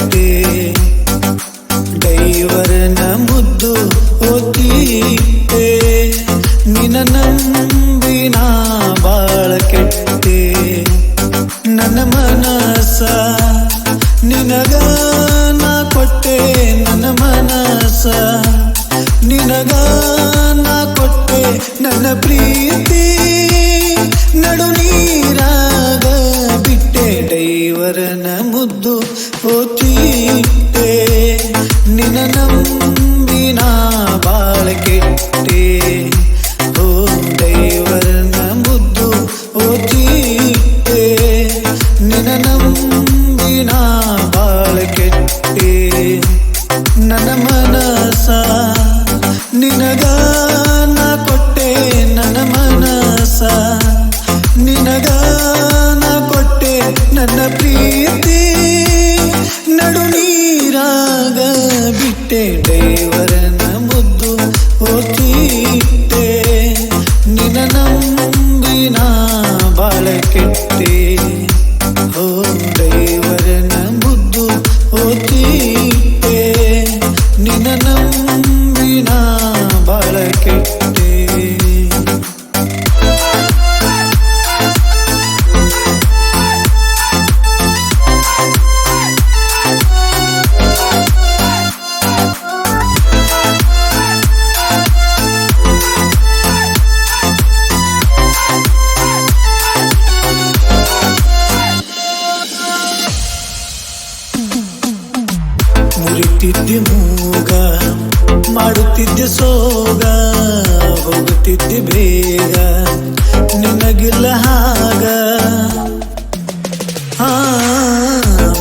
ಕೆಟ್ಟೆ ಡೈವರನ ಮುದ್ದು ಓದಿಟ್ಟೆ ನಿನ್ನ ನಂಬಿನ ಬಾಳ ಕೆಟ್ಟೆ. ನನ್ನ ಮನಸ ನಿನಗ ನಾ ಕೊಟ್ಟೆ, ನನ್ನ ಮನಸ ನಿನಗ ನಾ ಕೊಟ್ಟೆ. ನನ್ನ ಪ್ರೀತಿ, ನಡು ನನ್ನ ಪ್ರೀತಿ, ನಡು ನೀರಾಗ ಬಿಟ್ಟೆ ಡೈವರನ ಮುದ್ದು ಓದಿಟ್ಟೆ ನಿನ್ನ ನಂಬಿನ ಬಾಳ ಕೆಟ್ಟೆ. ಓ ಡೈವರನ ಮುದ್ದು ಓದಿಟ್ಟೆ ನಿನ್ನ ನಂಬಿನ ಬಾಳ ಕೆಟ್ಟೆ. ಮುರಿತಿದ್ದೆ ಮೂಗ, ಮಾಡುತ್ತಿದ್ದೆ ಸೋಗ, ಹೋಗುತ್ತಿದ್ದೆ ಬೇಗ. ನಿನಗಿಲ್ಲ ಹಾಗ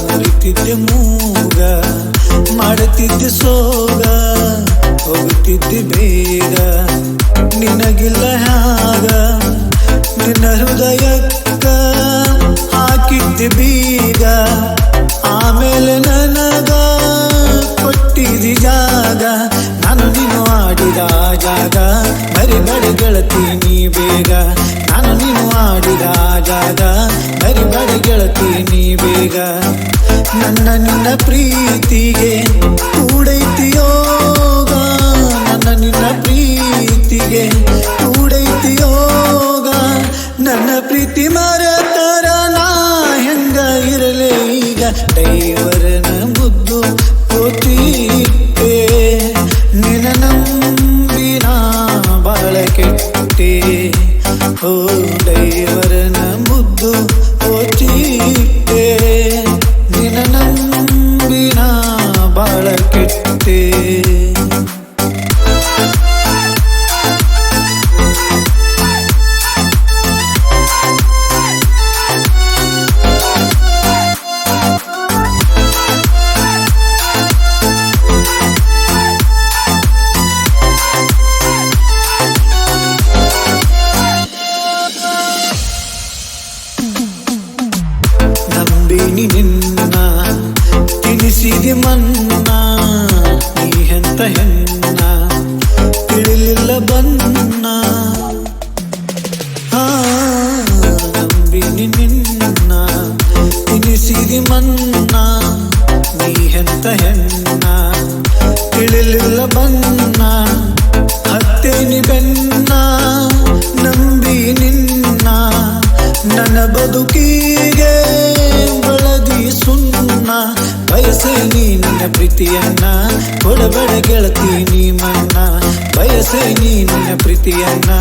ಮುರಿತಿದ್ದೆ ಮೂಗ, ಮಾಡುತ್ತಿದ್ದೆ ಸೋಗ, ಹೋಗುತ್ತಿದ್ದೆ ಬೇಗ. ನಿನಗಿಲ್ಲ ಹಾಗ, ನಿನ್ನ ಹೃದಯಕ್ಕ ಹಾಕಿದ್ದೆ ಬೀಗ. ನನ್ನ ಪ್ರೀತಿಗೆ ನೀ ಹೆಣ್ಣ ತಿಳಿಲಿಲ್ಲ ಬನ್ನ ನಂಬಿನಿ ನಿನ್ನ. ತಿನಿಸಿದಿ ಮನ್ನ. ನೀ ಎಂತ ಹೆಣ್ಣ. ತಿಳಿಲಿಲ್ಲ ಬನ್ನ ಹತ್ತೇನಿ ಬೆನ್ನ. ನನ್ನ ಬದುಕಿಗೆ ಬಳದಿ ಸುನ್ನ ಬಯಸೆ ನೀ ನನ್ನ ಪ್ರೀತಿಯನ್ನ. ಕೊಡಬಡ ಗೆಳತಿ ನೀ ಮನ್ನ ಬಯಸೆ ನೀ ನನ್ನ ಪ್ರೀತಿಯನ್ನ.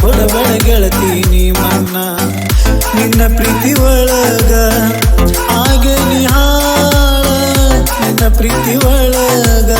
ಕೊಡಬಡ ಗೆಳತಿ ನೀ ಮನ್ನ ನಿನ್ನ ಪ್ರೀತಿ ಒಳಗ ಹಾಗೆ ನಿಹಾಳ ನಿನ್ನ ಪ್ರೀತಿ ಒಳಗ